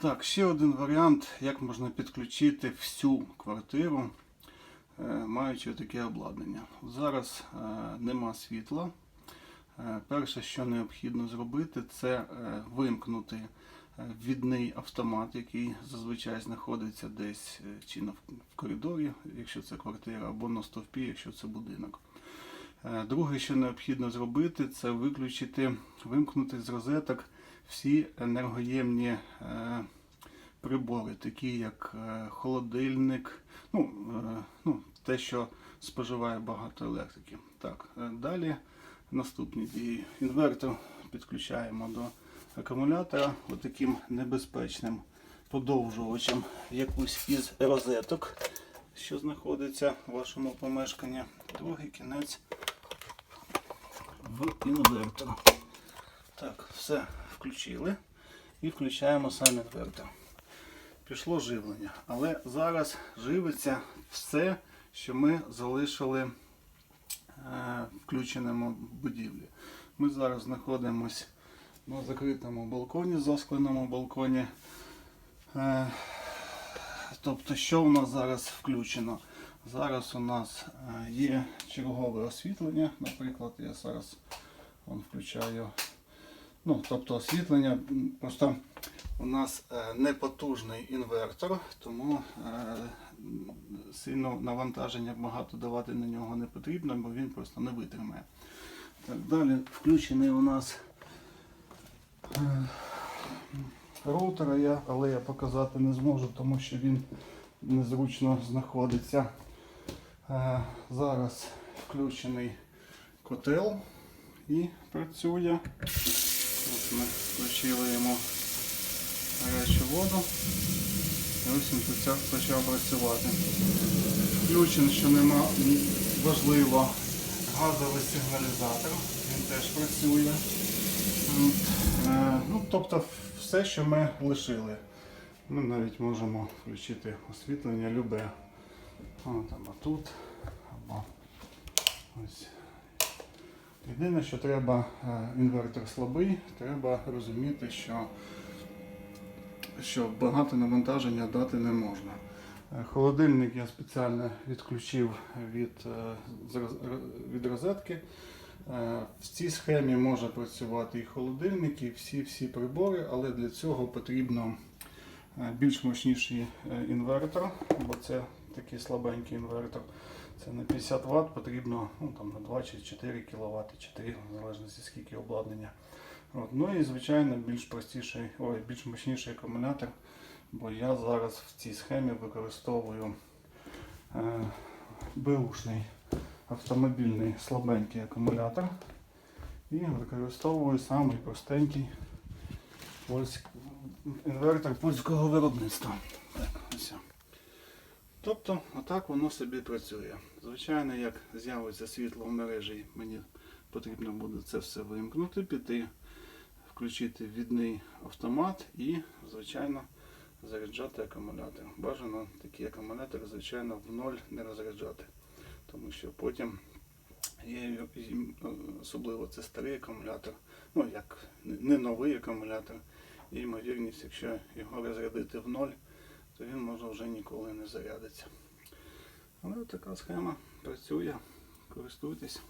Так, ще один варіант, як можна підключити всю квартиру, е, маючи таке обладнання. Зараз е, нема світла. Е, Перше, що необхідно зробити, це вимкнути ввідний автомат, який зазвичай знаходиться десь чи в коридорі, якщо це квартира, або на стовпі, якщо це будинок. Друге, що необхідно зробити, це виключити, вимкнути з розеток всі енергоємні е, прибори, такі як е, холодильник, ну, е, ну, те, що споживає багато електрики. Так, далі наступні дії. Інвертор підключаємо до акумулятора отаким небезпечним подовжувачем якусь із розеток, що знаходиться в вашому помешканні. Другий кінець в інвертор. Так, все включили і включаємо сам інвертор. Пішло живлення. Але зараз живиться все, що ми залишили е, включеному будівлі. Ми зараз знаходимося на закритому балконі, заскленому балконі. Е, тобто, що у нас зараз включено? Зараз у нас е, є чергове освітлення. Наприклад, я зараз включаю. Ну, тобто освітлення, просто у нас е, непотужний інвертор, тому е, сильно навантаження багато давати на нього не потрібно, бо він просто не витримає. Так, далі включений у нас е, роутер, але я показати не зможу, тому що він незручно знаходиться. Зараз включений котел і працює. Ми включили йому гарячу воду. І ось він почав, працювати. Включено, що нема важливо, газовий сигналізатор. Він теж працює. Е, Ну, тобто все, що ми лишили. Ми навіть можемо включити освітлення любе. От, або тут, або. Єдине, що треба, е, інвертор слабий, треба розуміти, що, що багато навантаження дати не можна. Е, Холодильник я спеціально відключив від, е, від розетки. В цій схемі може працювати і холодильник, і всі, всі прибори, але для цього потрібно більш мощніший інвертор, бо це такий слабенький інвертор. Це на 50 Вт потрібно ну, там, на 2 чи 4 кВт, 4, в залежності скільки обладнання. От. Ну і звичайно більш простіший, ой, більш мощніший акумулятор, бо я зараз в цій схемі використовую е, беушний автомобільний слабенький акумулятор і використовую самий простенький польськ... інвертор польського виробництва. Тобто, отак воно собі працює. Звичайно, як з'явиться світло в мережі, мені потрібно буде це все вимкнути, піти, включити відний автомат і, звичайно, заряджати акумулятор. Бажано такий акумулятор, звичайно, в ноль не розряджати, тому що потім є особливо це старий акумулятор, ну як не новий акумулятор, і ймовірність, якщо його розрядити в ноль, то він може вже ніколи не зарядиться. Але така схема працює, користуйтесь.